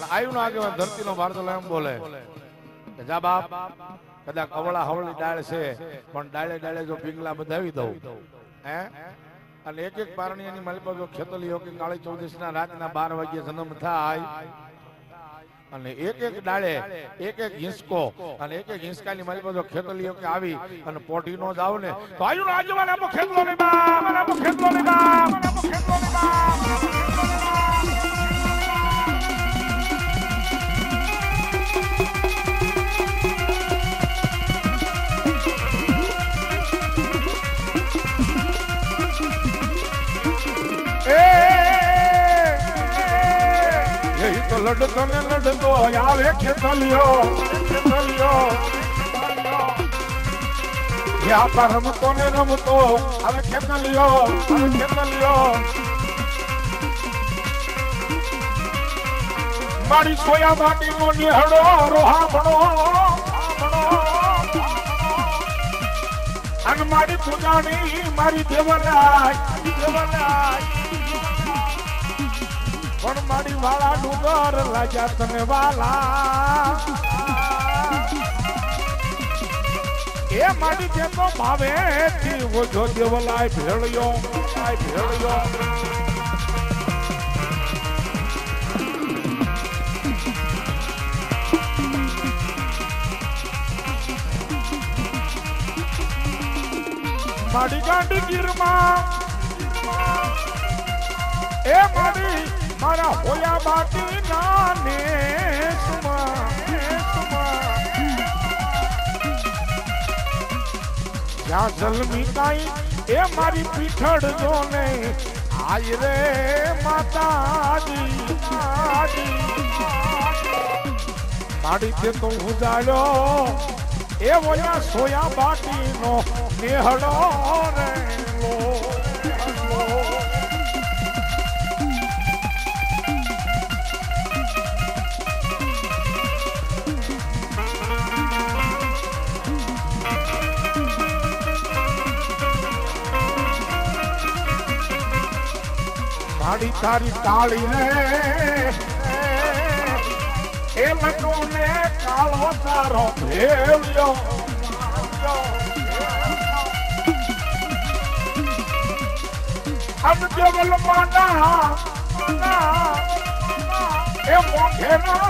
પણ આયુ ના ધરતી નો ભારતો એમ બોલે કે જા બાપ, કદાચ અવળા હવળી ડાળ છે, પણ ડાળે ડાળે જો પિંગલા બધાવી દઉં. હે? અને એક એક પારણીયાની માલિકા જો ખેતલીઓ કે કાળી ચૌદશ ના રાતના બાર વાગ્યે જન્મ થાય. અને એક એક ડાળે, એક એક હિંસકો, અને એક એક હિંસકાની મારી પાસે ખેતલીઓ કે આવી અને પોટી નો જ ને. તો આગેવાન આપો ખેતલો ને આપો ખેતલો ને આપો ખેતલો ને બાપ. લડતો ને લડતો આવે ખેતલિયો ખેતલિયો આપા રમતો ને રમતો આવે ખેતલિયો આવે ખેતલિયો મારી સોયા માટી નો નિહળો રોહામણો અને મારી પૂજાની મારી દેવરાય દેવરાય પણ મારી વાળા ડુંગર રાજા તને વાલા. એ મારી જેનો ભાવે થી ઓછો દેવલાય ભેળ્યો ભેળ્યો. માડી ગાંડી ગીરમાં, એ મારી મારા હોયા બાટી નાને ત્યાં જલમી કાઈ, એ મારી પીઠડ જો ને. આય રે માતાજી માડી તે તો ઉજાડ્યો એ વયા સોયા બાટીનો નિહળો રે. મારી તારી તાળી રે એ લટુ ને કાળો તારો ભેળ્યો. અબ જબલ માના એ મોઢે ના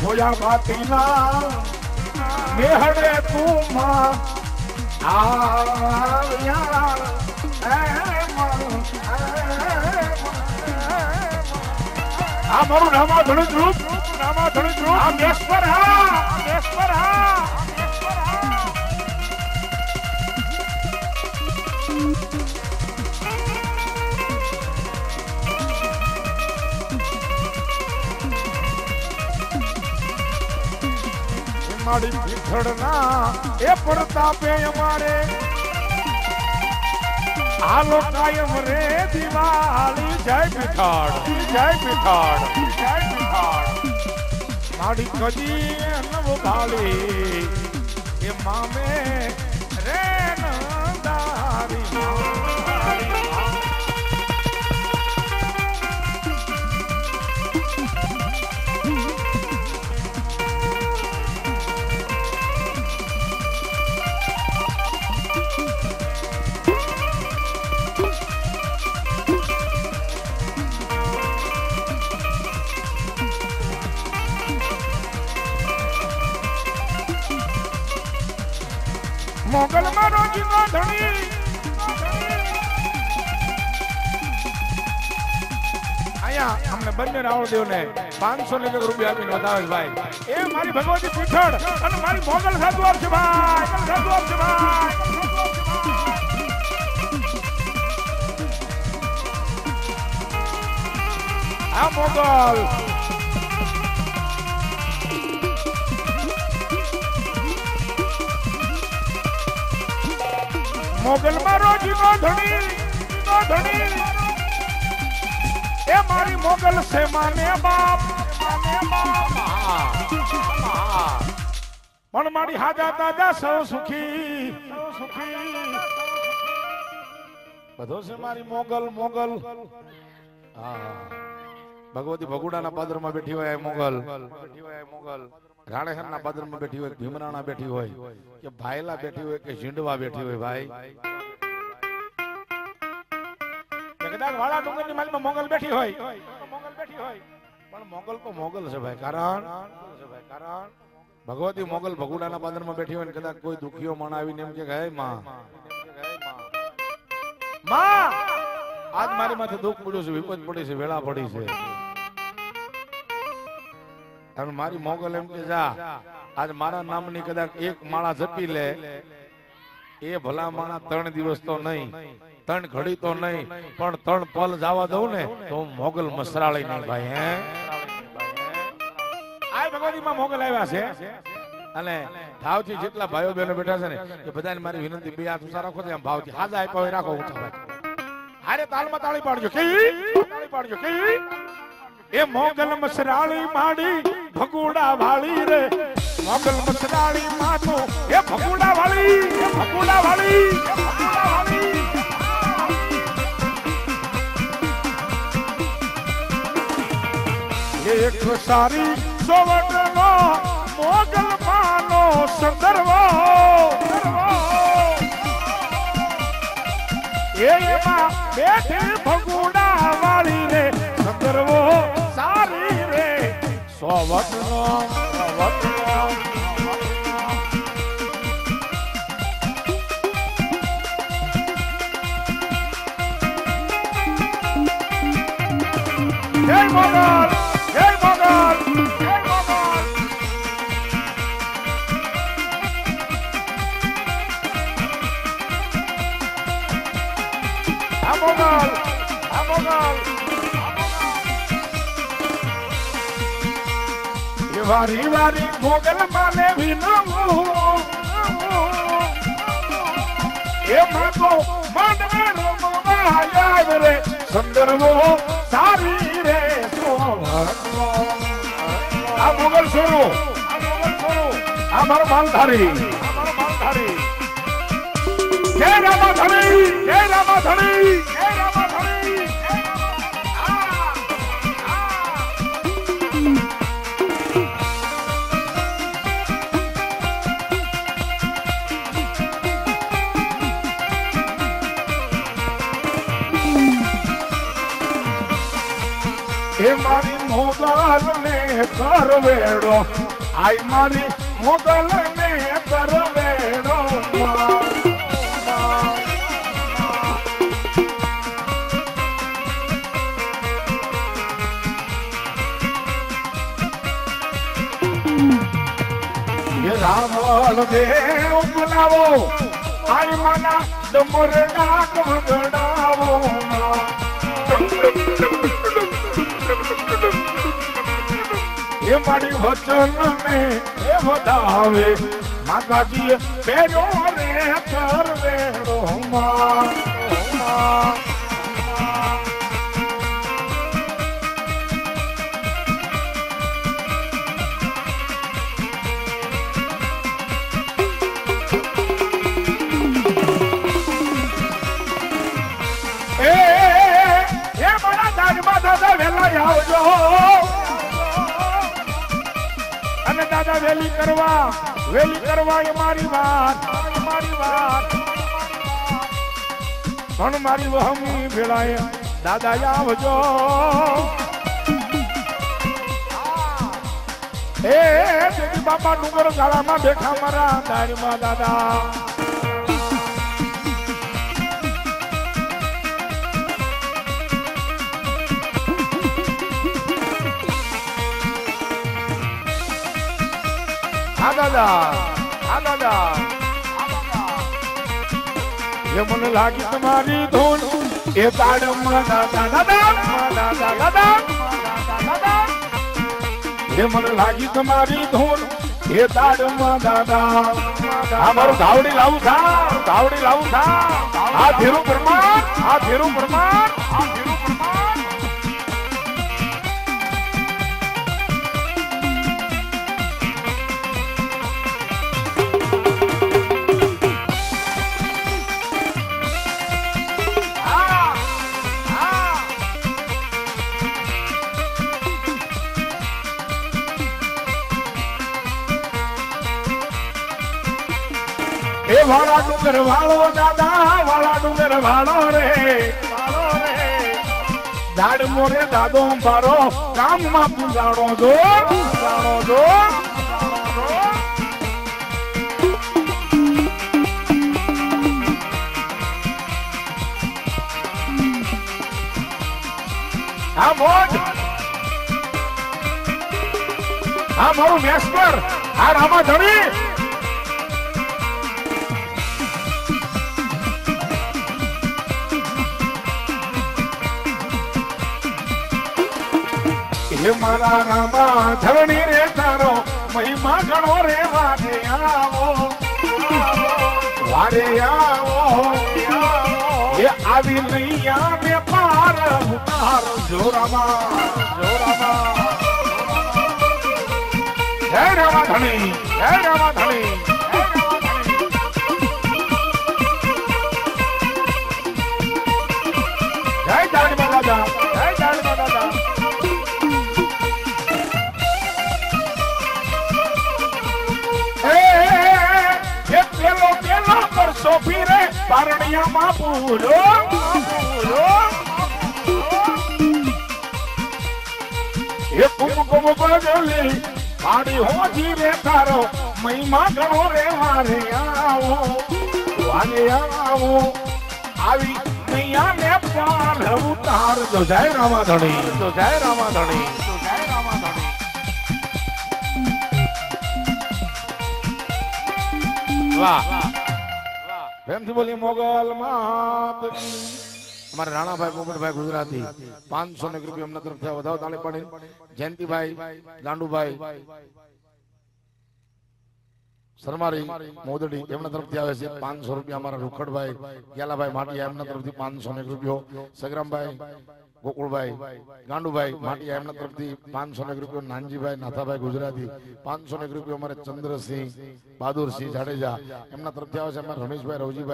જોયા બાતી ના મેહડે તું માં આ મારું નામા ધણુજ રૂપ. નામા ધણુજ રૂપ. આ મેશ્વર હા મેશ્વર હા. મારી પીઠળના એ પ્રતાપે અમારે હાલો કાયમ રે દિવાળી, જય પીઠાળ જય પીઠાળ જય પીઠાળ મારી કદી નવ ભાળી એ મામે રે નંદારી. અહીંયા અમને બંને રાવળદેવ ને પાંચસો ને રૂપિયા આપીને વધાવે ભાઈ. એ મારી ભગવતી પૂછડ અને મારી મોગલ સાધુ છે ભાઈ. મોગલ છે ભાઈ. આ મોગલ. મોગલ મારો જીનો ધણી જીનો ધણી. એ મારી મોગલ છે માને બાપ. પણ મારી હાજા તાજા, સૌ સુખી. બધો છે મારી મોગલ મોગલ. હા ભગવતી ભગુડાના પાદરમાં બેઠી હોય મોગલ મોગલ. રાણેહરના પાદરમાં બેઠી હોય, ભીમરાણા બેઠી હોય, કે ભાયલા બેઠી હોય, કે ઝીંડવા બેઠી હોય, ભાઈ. કદાચ વાળા ડુંગરની માલમાં મોગલ બેઠી હોય. મોગલ બેઠી હોય. પણ મોગલ તો મોગલ છે ભાઈ, કારણ કારણ ભગવતી મોગલ ભગુડાના પાદરમાં બેઠી હોય ને કદાચ કોઈ દુખીઓ માણ આવીને એમ કે હે માં માં, આજ મારી માથે દુઃખ પડ્યું છે વિપત પડી છે, વેળા પડી છે. અને મારી મોગલ એમ કે, જા, આજ મારા નામની કદાચ એક માળા જપી લે. એ ભલા માણા ત્રણ દિવસ તો નહીં. ત્રણ ઘડી તો નહીં પણ ત્રણ પલ જવા દઉં ને તો હું મોગલ મસરાળી નહીં ભાઈ હે? આ ભગવતીમાં મોગલ આવ્યા છે. અને ભાવથી જેટલા ભાઈઓ બહેનો બેઠા છે ને એ બધાને મારી વિનંતી બે હાથ ઉસા રાખો છે ભાવજી ભાવથી હાજા આપ્યા હોય રાખો ઊંચા ભાઈ હારે તાલમાં તાળી પાડજો કે તાળી પાડજો કે એ મોગલ મસરાળી માડી ભગુડા વાળી રે. મોગલ મસરાળી માથો એ ભગુડા વાળી એ ભગુડા વાળી. એક સારી સોવટનો મોગલ માનો સંદર્ભ. એમાં બેઠી ભગુડા વાળી રે સંદર્ભો સારી રે. સોવટનો સોવટનો જય મોગલ. વારી વારી ભોગલ માને વિનવું એ રે સંદર્ભો સારી રે આ મોગલ માલધારી આ મારો માલધારી જય રામા ધણી જય રામા ધણી જય રામા એ મારી મોગલ ને કરવેડો. આઈ મારી મોગલ ને કરવેડો રાવણ દેવ બોલાવો આઈ માના ડમર નાક વગડાવો એ મારી વચન ને એ વધાવે માતાજી બેરો રે કરવેડો માં એ એ મારા દાદમાં દાદા વેલા આવજો દાદા વેલી કરવા વેલી કરવા એ મારી વાત મારી વાત. પણ મારી વહમી ભેળાએ દાદા આવજો. એ બાપા ડુંગર ગાળામાં બેઠા મારા દાડીમાં દાદા. હા દાદા એ મને લાગી તમારી ધૂન. એ દાદા એ મને લાગી તમારી ધૂન. એ તાળમાં દાદા. આ મારું ધાવડી લાવું થા ધાવડી લાવું થા આ ધીરુ પ્રમાણ, આ ધીરુ પ્રમાણ, આ ધીરુ પ્રમાણ. એ વાળા ડુંગર વાળો દાદા, વાળા ડુંગર વાળો રે દાડ મોરે દાદો મારો કામમાં પૂજાણો દો પૂજાણો દો આ મોજ. આ મારું મેસ્ટર આ રામા ધણી હે મારા રામા, ધરણી રે તારો, મહિમા ગણો રે વારે આવો વારે આવો, એ આવી નૈયા ને પાર ઉતાર જોરામા જોરામા જય રામા ધણી, જય રામા ધણી. પારણિયામાં પૂરો પૂરો. એ કુમકુમ બદલી પાડી હોજી રે તારો, મહિમા ગણો રે વારે આવો. રામા વાહ. પ્રેમથી બોલી મોગલ માત. અમારા રાણાભાઈ પોપટભાઈ ગુજરાતી. પાંચસો ને રૂપિયા એમના તરફથી વધાવો તાળી પાડી જયંતિભાઈ, ગાંડુભાઈ સરમારી મોદડી એમના તરફથી આવે છે. પાંચસો રૂપિયા અમારા રૂખડભાઈ, ગેલાભાઈ માટિયા એમના તરફથી પાંચસો ને રૂપિયો. સગરામભાઈ ગોકુળભાઈ, ગાંડુભાઈ, માટિયા એમના તરફથી પાંચસો ને રૂપિયો, નાનજીભાઈ, નાથાભાઈ ગુજરાતી, પાંચસો ને રૂપિયો અમારે ચંદ્રસિંહ, બહાદુરસિંહ જાડેજા એમના તરફથી આવે છે. અમારે રમેશભાઈ, રવજીભાઈ